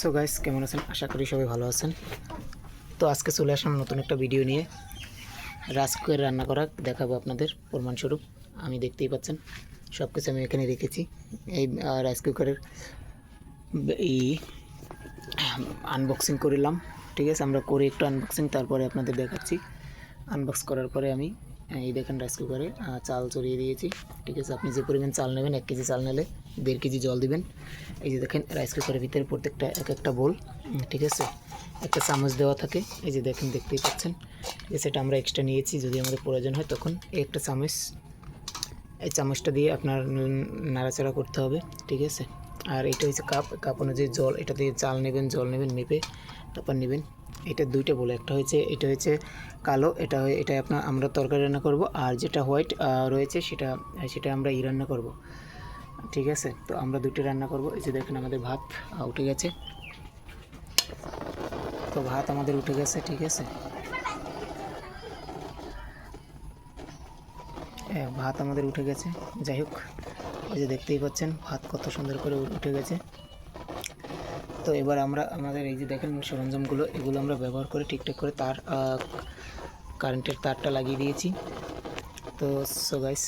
So guys, কেমন আছেন? আশা করি সবাই ভালো আছেন। তো আজকে চলে আসলাম নতুন একটা ভিডিও নিয়ে। রাইস কুকারে রান্না করা দেখাবো আপনাদের প্রমাণস্বরূপ। আমি দেখতেই পাচ্ছেন সব কিছু আমি এখানে রেখেছি। এই রাইস কুকারের এই আনবক্সিং করলাম। ঠিক আছে, আমরা করে একটু আনবক্সিং তারপরে আপনাদের দেখাচ্ছি। আনবক্স করার পরে আমি এই দেখেন রাইস কুকারে চাল চড়িয়ে দিয়েছি। ঠিক আছে, আপনি যে পরিমাণ চাল নেবেন, এক কেজি চাল নিলে দেড় কেজি জল দিবেন। এই যে দেখেন রাইস কুকারের ভিতরে প্রত্যেকটা, এক একটা বোল ঠিক আছে? একটা চামচ দেওয়া থাকে। এই যে দেখেন, দেখতেই পাচ্ছেন। সেটা আমরা এক্সট্রা নিয়েছি, যদি আমাদের প্রয়োজন হয়, তখন এই একটা চামচ, এই চামচটা দিয়ে আপনার নাড়াচাড়া করতে হবে, ঠিক আছে? আর এটা হচ্ছে কাপ কাপ অনুযায়ী জল, এটা দিয়ে চাল নেবেন, জল নেবেন, মেপে তারপর নেবেন। এটা দুইটা বলে, একটা হচ্ছে এটা হচ্ছে কালো, এটা এটা আপনার আমরা তরকারি রান্না করব, আর যেটা হোয়াইট রয়েছে সেটা সেটা আমরা ই রান্না করব। ঠিক আছে? তো আমরা দুটো রান্না করব। এই যে দেখেন আমাদের ভাত উঠে গেছে। তো ভাত আমাদের উঠে গেছে, ঠিক আছে? হ্যাঁ ভাত আমাদের উঠে গেছে। যাই হোক ওই যে দেখতেই পাচ্ছেন, ভাত কত সুন্দর করে উঠে গেছে। তো এবার আমরা, আমাদের এই যে দেখেন সরঞ্জামগুলো, এগুলো আমরা ব্যবহার করে ঠিকঠাক করে তার কারেন্টের তারটা লাগিয়ে দিয়েছি। তো সো গাইস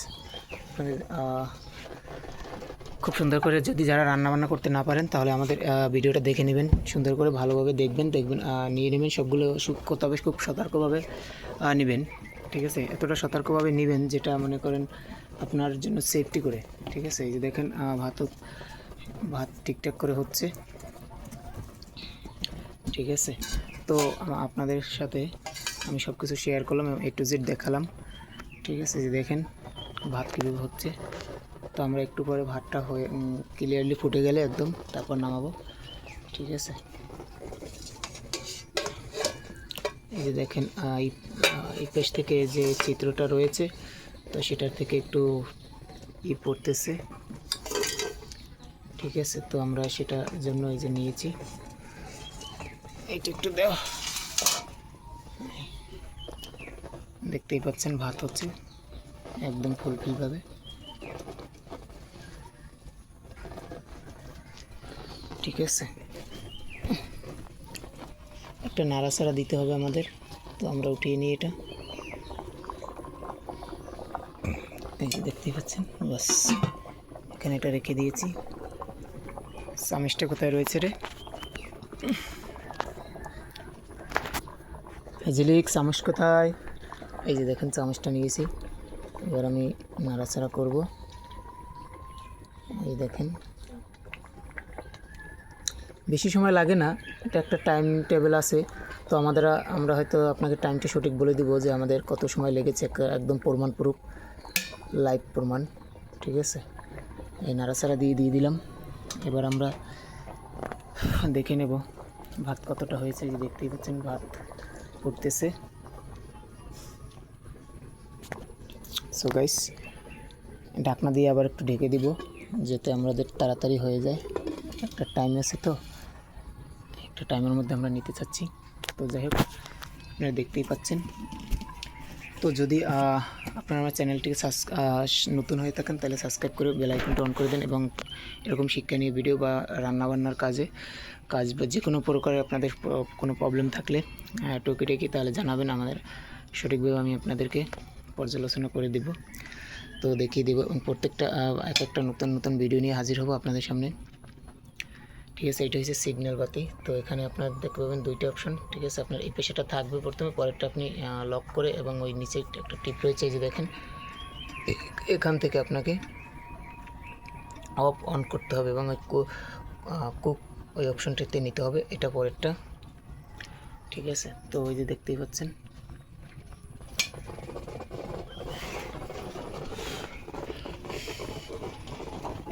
খুব সুন্দর করে যদি যারা রান্নাবান্না করতে না পারেন, তাহলে আমাদের ভিডিওটা দেখে নেবেন। সুন্দর করে ভালোভাবে দেখবেন দেখবেন নিয়ে নেবেন। সবগুলো তবে খুব সতর্কভাবে নেবেন। ঠিক আছে? এতটা সতর্কভাবে নেবেন যেটা মনে করেন আপনার জন্য সেফটি করে। ঠিক আছে? এই যে দেখেন ভাতও ভাত ঠিকঠাক করে হচ্ছে। ঠিক আছে? তো আপনাদের সাথে আমি সব কিছু শেয়ার করলাম, এ টু জেড দেখালাম। ঠিক আছে? যে দেখেন, ভাত কীভাবে হচ্ছে। তো আমরা একটু পরে ভাতটা হয়ে ক্লিয়ারলি ফুটে গেলে একদম তারপর নামাবো। ঠিক আছে? এই যে দেখেন এই পেশ থেকে যে চিত্রটা রয়েছে, তো সেটার থেকে একটু ই পড়তেছে। ঠিক আছে, তো আমরা সেটার জন্য এই যে নিয়েছি। এইটা একটু দেওয়া। দেখতেই পাচ্ছেন, ভাত হচ্ছে একদম ফুলফিলভাবে ঠিক আছে একটা নাড়াচাড়া দিতে হবে আমাদের। তো আমরা উঠিয়ে নিই এটা। দেখতেই পাচ্ছেন, বাস। এখানে এটা রেখে দিয়েছি। চামিচটা কোথায় রয়েছে রে? হাজিলিক চামচ কোথায়? এই যে দেখেন চামচটা নিয়েছি। এবার আমি নাড়াচাড়া করব। এই দেখেন। বেশি সময় লাগে না, এটা একটা টাইম টেবিল আছে। তো আমাদের, আমরা হয়তো আপনাকে টাইমটা সঠিক বলে দিব যে আমাদের কত সময় লেগেছে একদম প্রমাণ প্রুফ লাইভ প্রমাণ, ঠিক আছে? এই নাড়াচাড়া দিয়ে দিয়ে দিলাম। এবার আমরা দেখে নেব ভাত কতটা হয়েছে যে দেখতেই পাচ্ছেন ভাত ফুটতেছে। সো গাইস ঢাকনা দিয়ে আবার একটু ঢেকে দিব, যাতে আমাদের তাড়াতাড়ি হয়ে যায়। একটা টাইম আছে তো। একটা টাইমের মধ্যে আমরা নিতে চাচ্ছি। তো যাই হোক, আপনারা দেখতেই পাচ্ছেন। তো যদি আপনারা আমার চ্যানেলটিকে নতুন হয়ে থাকেন, তাহলে সাবস্ক্রাইব করে বেল আইকনটা অন করে দেন এবং এরকম শিক্ষা নিয়ে ভিডিও বা রান্নাবান্নার কাজে, কাজ বা যে কোনো প্রকারে আপনাদের কোনো প্রবলেম থাকলে টুকি টেকি তাহলে জানাবেন আমাদের। সঠিকভাবে আমি আপনাদেরকে পর্যালোচনা করে দেব। তো দেখিয়ে দেবো এবং প্রত্যেকটা এক একটা নতুন নতুন ভিডিও নিয়ে হাজির হব আপনাদের সামনে। ঠিক আছে এটা হচ্ছে সিগন্যাল বাতি তো এখানে আপনার দেখতে পাবেন দুইটা অপশন ঠিক আছে? আপনার এই পেশাটা থাকবে প্রথমে, পরেরটা আপনি লক করে এবং ওই নিচে একটা টিপ রয়েছে, এই যে দেখেন। এখান থেকে আপনাকে অফ অন করতে হবে এবং ওই কুক ওই অপশনটাতে নিতে হবে। এটা পরেরটা, ঠিক আছে? তো ওই যে দেখতেই পাচ্ছেন।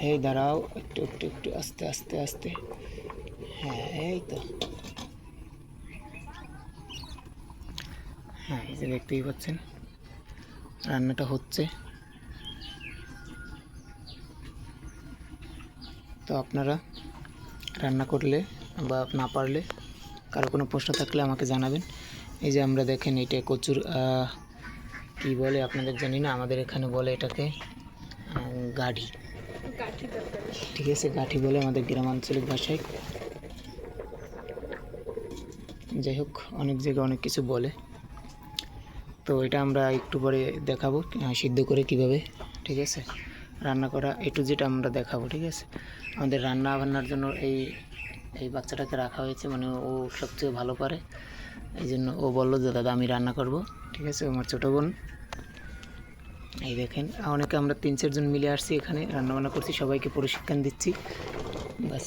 এই দাঁড়াও, একটু একটু একটু, আস্তে আস্তে আস্তে। হ্যাঁ এই তো। হ্যাঁ এই যে দেখতেই পাচ্ছেন রান্নাটা হচ্ছে। তো আপনারা রান্না করলে বা না পারলে কারও কোনো প্রশ্ন থাকলে আমাকে জানাবেন। এই যে আমরা দেখেন এটা কচুর কি বলে আপনাদের জানি না আমাদের এখানে বলে এটাকে গাড়ি ঠিক আছে গাঠি বলে আমাদের গ্রামাঞ্চলিক ভাষায়। যাই হোক, অনেক জায়গায় অনেক কিছু বলে। তো এটা আমরা একটু পরে দেখাবো সিদ্ধ করে কীভাবে, ঠিক আছে? রান্না করা এ টু জেড আমরা দেখাবো, ঠিক আছে? আমাদের রান্না বান্নার জন্য এই এই বাচ্চাটাকে রাখা হয়েছে মানে ও সবচেয়ে ভালো পারে। এই জন্য ও বলল যে, দাদা, আমি রান্না করব। ঠিক আছে, আমার ছোটো বোন। এই দেখেন, অনেকে আমরা তিন চারজন মিলে আসছি এখানে, রান্নাবান্না করছি, সবাইকে প্রশিক্ষণ দিচ্ছি। বাস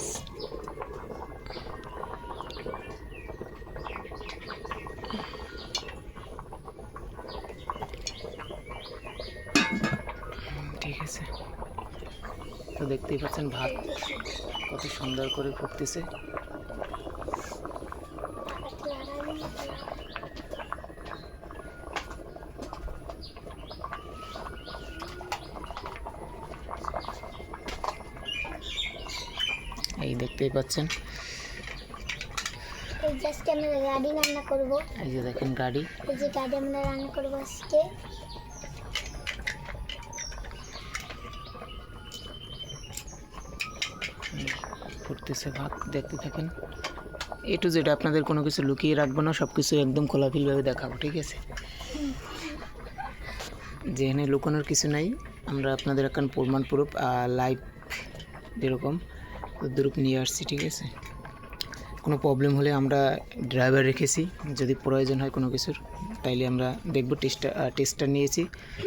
ঠিক আছে তো দেখতেই পাচ্ছেন ভাত কত সুন্দর করে ফুটতেছে। এই দেখতেই পাচ্ছেন। এই যে আমরা গাড়ি রান্না করব। এই যে দেখেন গাড়ি। এই যে গাড়ি আমরা রান্না করব আজকে। ফুটতেছে ভাত দেখতে থাকেন। এ টু জেড আপনাদের কোনো কিছু লুকিয়ে রাখব না সব কিছু একদম খোলাফিলভাবে দেখাবো, ঠিক আছে? যেখানে লুকানোর কিছু নাই, আমরা আপনাদের এখন প্রমাণ প্রুফ লাইভ যেরকম দ্রুপ নিয়ে আসছি, ঠিক আছে? কোনো প্রবলেম হলে আমরা ড্রাইভার রেখেছি, যদি প্রয়োজন হয় কোনো কিছুর। তাইলে আমরা দেখব টেস্টটা টেস্টটা নিয়েছি।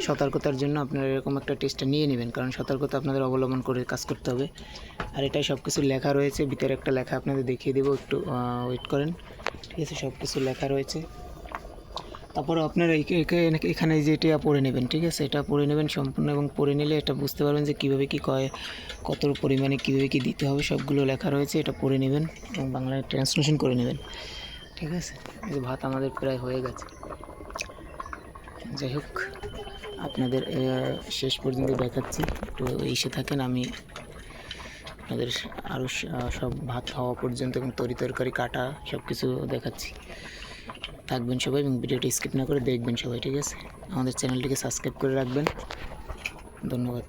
সতর্কতার জন্য আপনারা এরকম একটা টেস্টটা নিয়ে নেবেন, কারণ সতর্কতা আপনাদের অবলম্বন করে কাজ করতে হবে। আর এটাই সব কিছু লেখা রয়েছে, ভিতরে একটা লেখা আপনাদের দেখিয়ে দেবো, একটু ওয়েট করেন। ঠিক আছে সব কিছু লেখা রয়েছে। তারপরে আপনারা এখানে যে এটা পড়ে নেবেন, ঠিক আছে? এটা পড়ে নেবেন সম্পূর্ণ এবং পড়ে নিলে এটা বুঝতে পারবেন যে কীভাবে কী কয় কত পরিমাণে কীভাবে কী দিতে হবে, সবগুলো লেখা রয়েছে, এটা পড়ে নেবেন এবং বাংলায় ট্রান্সলেশন করে নেবেন। ঠিক আছে? ভাত আমাদের প্রায় হয়ে গেছে। যাই হোক, আপনাদের শেষ পর্যন্ত দেখাচ্ছি। তো এসে থাকেন, আমি আপনাদের আরও সব ভাত খাওয়া পর্যন্ত এবং তরি তরকারি, কাটা সব কিছু দেখাচ্ছি। থাকবেন সবাই এবং ভিডিওটি স্কিপ না করে দেখবেন সবাই, ঠিক আছে? আমাদের চ্যানেলটিকে সাবস্ক্রাইব করে রাখবেন। ধন্যবাদ।